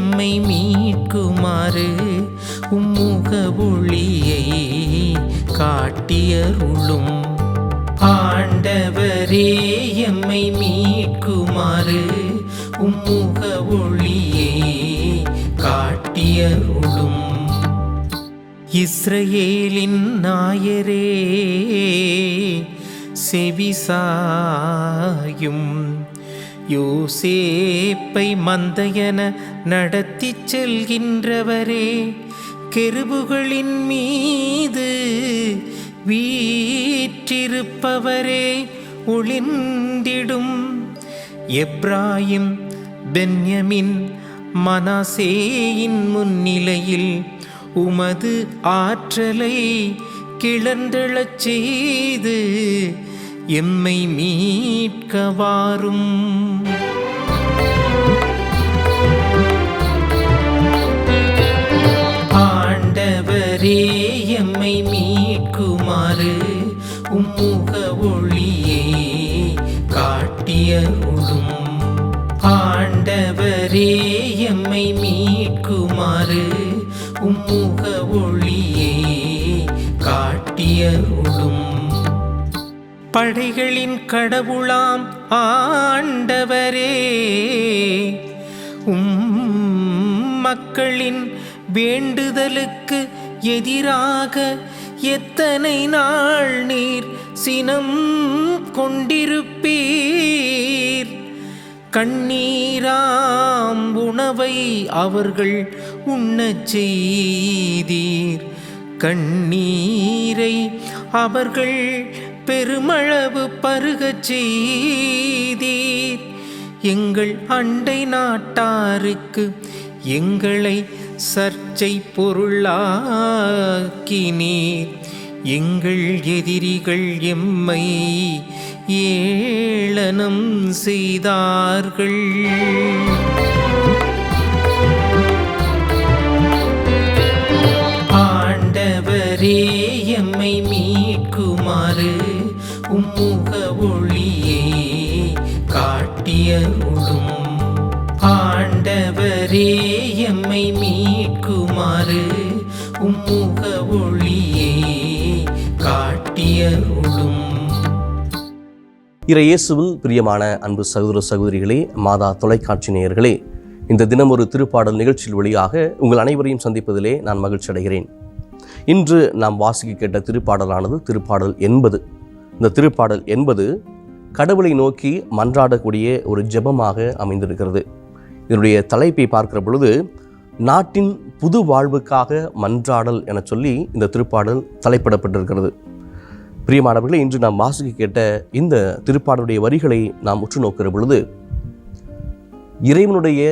எம்மை மீட்குமாறு உம்முக ஒளியை காட்டியருளும். ஆண்டவரே எம்மை மீட்குமாறு உம்முக ஒளியை காட்டியருளும். இஸ்ரேலின் நாயரே செவிசாயும் யோசேப்பை மந்தையன நடத்தி செல்கின்றவரே கெருபுகளின் மீது வீற்றிருப்பவரே ஒளிந்திடும். எப்ராயிம் பென்யமின் மனாசேயின் முன்னிலையில் உமது ஆற்றலை கிளர்ந்தெழச் செய்து எம்மை மீட்கவாரும். ஆண்டவரே எம்மை மீட்குமாறு உம்முக ஒளியே காட்டியருளும். ஆண்டவரே எம்மை மீட்குமாறு உம்முக ஒளியே காட்டியருளும். படைகளின் கடவுளாம் ஆண்டவரே. உம் மக்களின் வேண்டுதலுக்கு எதிராக எத்தனை நாள் நீர் சினம் கொண்டிருப்பீர்? கண்ணீராம் உணவை அவர்கள் உண்ணச் செய்தீர். கண்ணீரை அவர்கள் பெருமளவு பருகச் செய்தீர். எங்கள் அண்டை நாட்டாருக்கு எங்களை சர்ச்சை பொருளாக்கினீர். எங்கள் எதிரிகள் எம்மை ஏளனம் செய்தார்கள். ஆண்டவரே எம்மை மீட்குமாறு உம்முக ஒளியே காட்டியருளும். இறையேசுவில் பிரியமான அன்பு சகோதர சகோதரிகளே மாதா தொலைக்காட்சி நேயர்களே இந்த தினம் ஒரு திருப்பாடல் நிகழ்ச்சியில் வழியாக உங்கள் அனைவரையும் சந்திப்பதிலே நான் மகிழ்ச்சி அடைகிறேன். இன்று நாம் வாசிக்க கேட்ட திருப்பாடலானது திருப்பாடல் எண்பது இந்த திருப்பாடல் என்பது கடவுளை நோக்கி மன்றாடக்கூடிய ஒரு ஜெபமாக அமைந்திருக்கிறது. இதனுடைய தலைப்பை பார்க்கிற பொழுது நாட்டின் புது வாழ்வுக்காக மன்றாடல் என சொல்லி இந்த திருப்பாடல் தலைப்பிடப்பட்டிருக்கிறது. பிரியமானவர்களே இன்று நாம் வாசிக்க கேட்ட இந்த திருப்பாடலுடைய வரிகளை நாம் உற்று நோக்கிற பொழுது இறைவனுடைய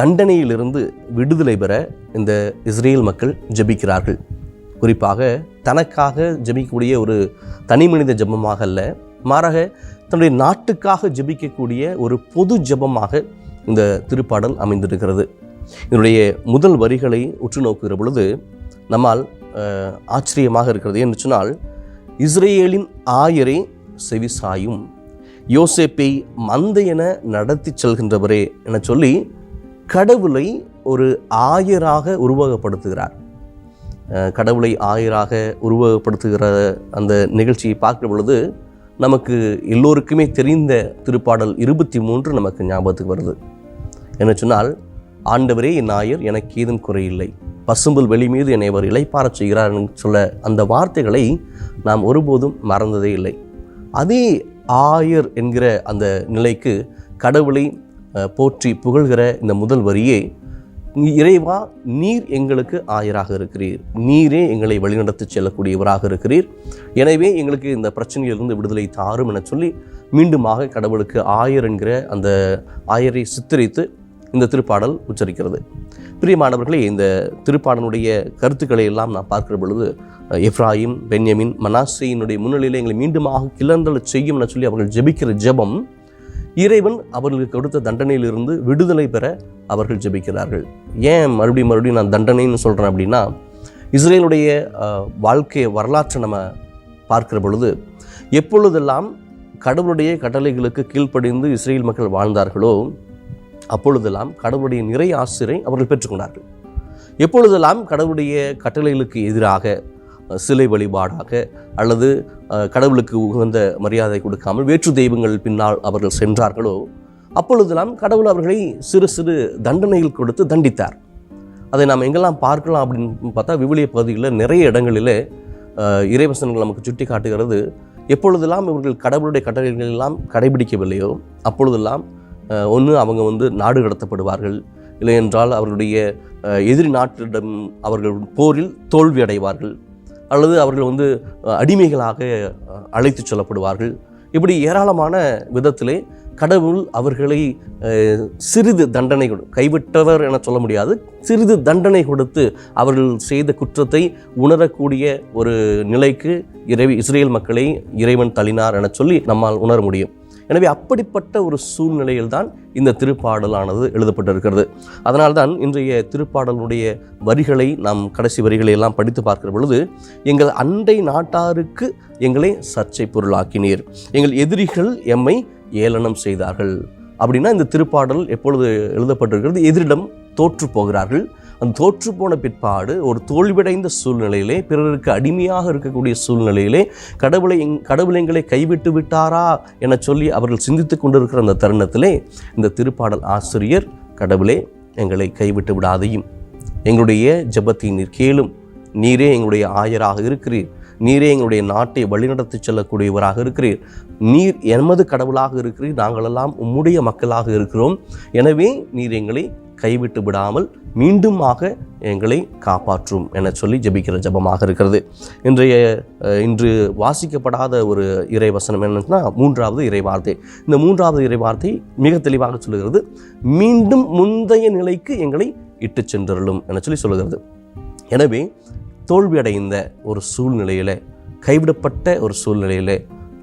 தண்டனையிலிருந்து விடுதலை பெற இந்த இஸ்ரேல் மக்கள் ஜெபிக்கிறார்கள். குறிப்பாக தனக்காக ஜெபிக்கக்கூடிய ஒரு தனி மனித ஜெபமாக அல்ல மாறாக தன்னுடைய நாட்டுக்காக ஜெபிக்கக்கூடிய ஒரு பொது ஜெபமாக இந்த திருப்பாடல் அமைந்திருக்கிறது. இதனுடைய முதல் வரிகளை உற்று நோக்குகிற பொழுது நம்மால் ஆச்சரியமாக இருக்கிறது. என்று சொன்னால் இஸ்ரேலின் ஆயரே செவிசாயும் யோசேப்பை மந்தையென நடத்தி செல்கின்றவரே என சொல்லி கடவுளை ஒரு ஆயராக உருவகப்படுத்துகிறார். கடவுளை ஆயராக உருவகப்படுத்துகிற அந்த நிகழ்ச்சியை பார்க்கிற பொழுது நமக்கு எல்லோருக்குமே தெரிந்த திருப்பாடல் இருபத்தி மூன்று நமக்கு ஞாபகத்துக்கு வருது. என்ன சொன்னால் ஆண்டவரே என் ஆயர் எனக்கு ஏதும் குறையில்லை. பசும்புல் வெளி மீது என்னை அவர் இளைப்பாரச் செய்கிறார் என்று சொல்ல அந்த வார்த்தைகளை நாம் ஒருபோதும் மறந்ததே இல்லை. அதே ஆயர் என்கிற அந்த நிலைக்கு கடவுளை போற்றி புகழ்கிற இந்த முதல் வரியே இறைவா நீர் எங்களுக்கு ஆயராக இருக்கிறீர். நீரே எங்களை வழிநடத்தி செல்லக்கூடியவராக இருக்கிறீர். எனவே எங்களுக்கு இந்த பிரச்சனையிலிருந்து விடுதலை தாரும் என சொல்லி மீண்டுமாக கடவுளுக்கு ஆயர் என்கிற அந்த ஆயரை சித்தரித்து இந்த திருப்பாடல் உச்சரிக்கிறது. பிரியமானவர்களே இந்த திருப்பாடனுடைய கருத்துக்களை எல்லாம் நான் பார்க்கிற பொழுது எப்ராஹிம் பென்யமின் மனாசையினுடைய முன்னிலையில் எங்களை மீண்டுமாக கிளர்ந்தல் செய்யும் என சொல்லி அவர்கள் ஜெபிக்கிற ஜெபம் இறைவன் அவர்களுக்கு கொடுத்த தண்டனையிலிருந்து விடுதலை பெற அவர்கள் ஜெபிக்கிறார்கள். ஏன் மறுபடியும் மறுபடியும் நான் தண்டனைன்னு சொல்கிறேன் அப்படின்னா இஸ்ரேலுடைய வாழ்க்கை வரலாற்றை நம்ம பார்க்கிற பொழுது எப்பொழுதெல்லாம் கடவுளுடைய கட்டளைகளுக்கு கீழ்ப்படிந்து இஸ்ரேல் மக்கள் வாழ்ந்தார்களோ அப்பொழுதெல்லாம் கடவுளுடைய நிறை ஆசிரியரை அவர்கள் பெற்றுக்கொண்டார்கள். எப்பொழுதெல்லாம் கடவுளுடைய கட்டளைகளுக்கு எதிராக சிலை வழிபாடாக அல்லது கடவுளுக்கு உகந்த மரியாதை கொடுக்காமல் வேற்று தெய்வங்கள் பின்னால் அவர்கள் சென்றார்களோ அப்பொழுதெல்லாம் கடவுள் அவர்களை சிறு சிறு தண்டனைகள் கொடுத்து தண்டித்தார். அதை நாம் எங்கெல்லாம் பார்க்கலாம் அப்படின்னு பார்த்தா விவிலிய பகுதிகளில் நிறைய இடங்களிலே இறைவசனங்கள் நமக்கு சுட்டி காட்டுகிறது எப்பொழுதெல்லாம் இவர்கள் கடவுளுடைய கட்டளைகள் எல்லாம் கடைபிடிக்கவில்லையோ அப்பொழுதெல்லாம் ஒன்று அவங்க வந்து நாடு கடத்தப்படுவார்கள். இல்லை என்றால் அவர்களுடைய எதிரி நாட்டிடம் அவர்கள் போரில் தோல்வி அடைவார்கள். அல்லது அவர்கள் வந்து அடிமைகளாக அழைத்து அழைத்துச் செல்லப்படுவார்கள். இப்படி ஏராளமான விதத்திலே கடவுள் அவர்களை சிறிது தண்டனை கொடு கைவிட்டவர் என சொல்ல முடியாது. சிறிது தண்டனை கொடுத்து அவர்கள் செய்த குற்றத்தை உணரக்கூடிய ஒரு நிலைக்கு இறை இஸ்ரேல் மக்களை இறைவன் தள்ளினார் என சொல்லி நம்மால் உணர முடியும். எனவே அப்படிப்பட்ட ஒரு சூழ்நிலையில்தான் இந்த திருப்பாடலானது எழுதப்பட்டிருக்கிறது. அதனால்தான் இன்றைய திருப்பாடலுடைய வரிகளை நாம் கடைசி வரிகளை எல்லாம் படித்து பார்க்கிற பொழுது எங்கள் அண்டை நாட்டாருக்கு எங்களை சர்ச்சை பொருளாக்கினீர். எங்கள் எதிரிகள் எம்மை ஏளனம் செய்தார்கள். அப்படின்னா இந்த திருப்பாடல் எப்பொழுது எழுதப்பட்டிருக்கிறது? எதிரிடம் தோற்று போகிறார்கள். அந்த தோற்று போன பிற்பாடு ஒரு தோல்வியடைந்த சூழ்நிலையிலே பிறருக்கு அடிமையாக இருக்கக்கூடிய சூழ்நிலையிலே கடவுளை எங் கடவுள் எங்களை கைவிட்டு விட்டாரா என சொல்லி அவர்கள் சிந்தித்து கொண்டிருக்கிற அந்த தருணத்திலே இந்த திருப்பாடல் ஆசிரியர் கடவுளே எங்களை கைவிட்டு விடாதையும். எங்களுடைய ஜபத்தை நீர் கேளும். நீரே எங்களுடைய ஆயராக இருக்கிறீர். நீரே எங்களுடைய நாட்டை வழிநடத்தி செல்லக்கூடியவராக இருக்கிறீர். நீர் எமது கடவுளாக இருக்கிறீர். நாங்களெல்லாம் உம்முடைய மக்களாக இருக்கிறோம். எனவே நீர் எங்களை கைவிட்டு விடாமல் மீண்டுமாக எங்களை காப்பாற்றும் என சொல்லி ஜெபிக்கிற ஜெபமாக இருக்கிறது. இன்றைய இன்று வாசிக்கப்படாத ஒரு இறை வசனம் என்னன்னா மூன்றாவது இறை வார்த்தை இந்த மூன்றாவது இறை வார்த்தை மிக தெளிவாக சொல்லுகிறது மீண்டும் முந்தைய நிலைக்கு எங்களை இட்டு சென்றருளும் என சொல்லி சொல்லுகிறது. எனவே தோல்வியடைந்த ஒரு சூழ்நிலையில் கைவிடப்பட்ட ஒரு சூழ்நிலையில்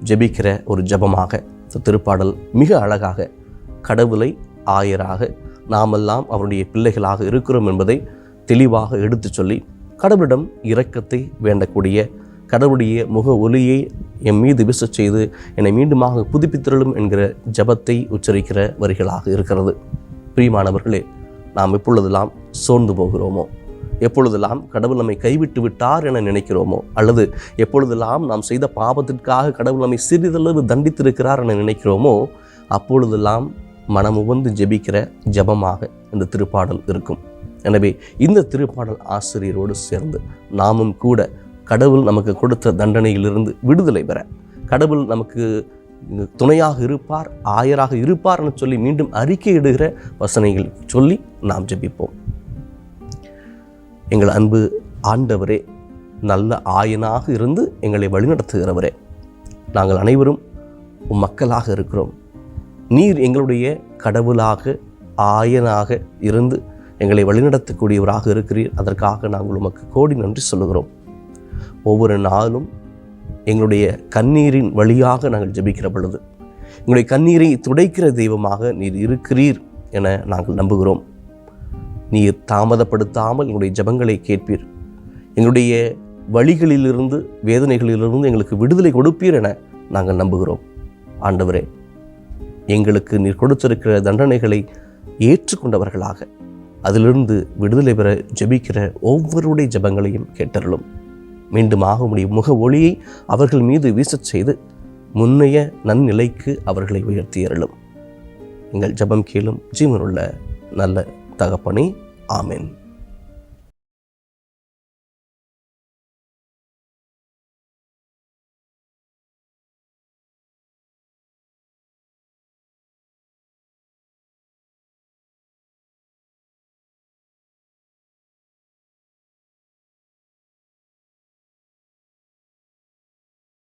ஜெபிக்கிற ஒரு ஜெபமாக திருப்பாடல் மிக அழகாக கடவுளை ஆயராக நாமெல்லாம் அவருடைய பிள்ளைகளாக இருக்கிறோம் என்பதை தெளிவாக எடுத்துச் சொல்லி கடவுளிடம் இரக்கத்தை வேண்டக்கூடிய கடவுளுடைய முக ஒலியை என் மீது விசச் செய்து என்னை மீண்டுமாக புதுப்பித்திரளும் என்கிற ஜெபத்தை உச்சரிக்கிற வரிகளாக இருக்கிறது. பிரியமானவர்களே நாம் எப்பொழுதெல்லாம் சோர்ந்து போகிறோமோ எப்பொழுதெல்லாம் கடவுள் நம்மை கைவிட்டு விட்டார் என நினைக்கிறோமோ அல்லது எப்பொழுதெல்லாம் நாம் செய்த பாவத்திற்காக கடவுள் நம்மை சிறிதளவு தண்டித்திருக்கிறார் என நினைக்கிறோமோ அப்பொழுதெல்லாம் மனமுவந்து ஜெபிக்கிற ஜெபமாக இந்த திருப்பாடல் இருக்கும். எனவே இந்த திருப்பாடல் ஆசிரியரோடு சேர்ந்து நாமும் கூட கடவுள் நமக்கு கொடுத்த தண்டனையிலிருந்து விடுதலை பெற கடவுள் நமக்கு துணையாக இருப்பார் ஆயராக இருப்பார் சொல்லி மீண்டும் அறிக்கையிடுகிற வசனைகள் சொல்லி நாம் ஜெபிப்போம். எங்கள் அன்பு ஆண்டவரே நல்ல ஆயனாக இருந்து எங்களை வழிநடத்துகிறவரே நாங்கள் அனைவரும் மக்களாக இருக்கிறோம். நீர் எங்களுடைய கடவுளாக ஆயனாக இருந்து எங்களை வழிநடத்தக்கூடியவராக இருக்கிறீர். அதற்காக நாங்கள் உமக்கு கோடி நன்றி சொல்லுகிறோம். ஒவ்வொரு நாளும் எங்களுடைய கண்ணீரின் வழியாக நாங்கள் ஜபிக்கிற பொழுது எங்களுடைய கண்ணீரை துடைக்கிற தெய்வமாக நீர் இருக்கிறீர் என நாங்கள் நம்புகிறோம். நீர் தாமதப்படுத்தாமல் எங்களுடைய ஜபங்களை கேட்பீர். எங்களுடைய வழிகளிலிருந்து வேதனைகளிலிருந்து எங்களுக்கு விடுதலை கொடுப்பீர் என நாங்கள் நம்புகிறோம். ஆண்டவரே எங்களுக்கு நீர் கொடுத்திருக்கிற தண்டனைகளை ஏற்றுக்கொண்டவர்களாக அதிலிருந்து விடுதலை பெற ஜெபிக்கிற ஒவ்வொருடைய ஜெபங்களையும் கேட்டருளும். மீண்டுமாக உடைய முக ஒளியை அவர்கள் மீது வீசச் செய்து முன்னைய நன்னிலைக்கு அவர்களை உயர்த்தியருளும் எங்கள் ஜெபம் கேளும் ஜீவனுள்ள நல்ல தகப்பனே ஆமேன்.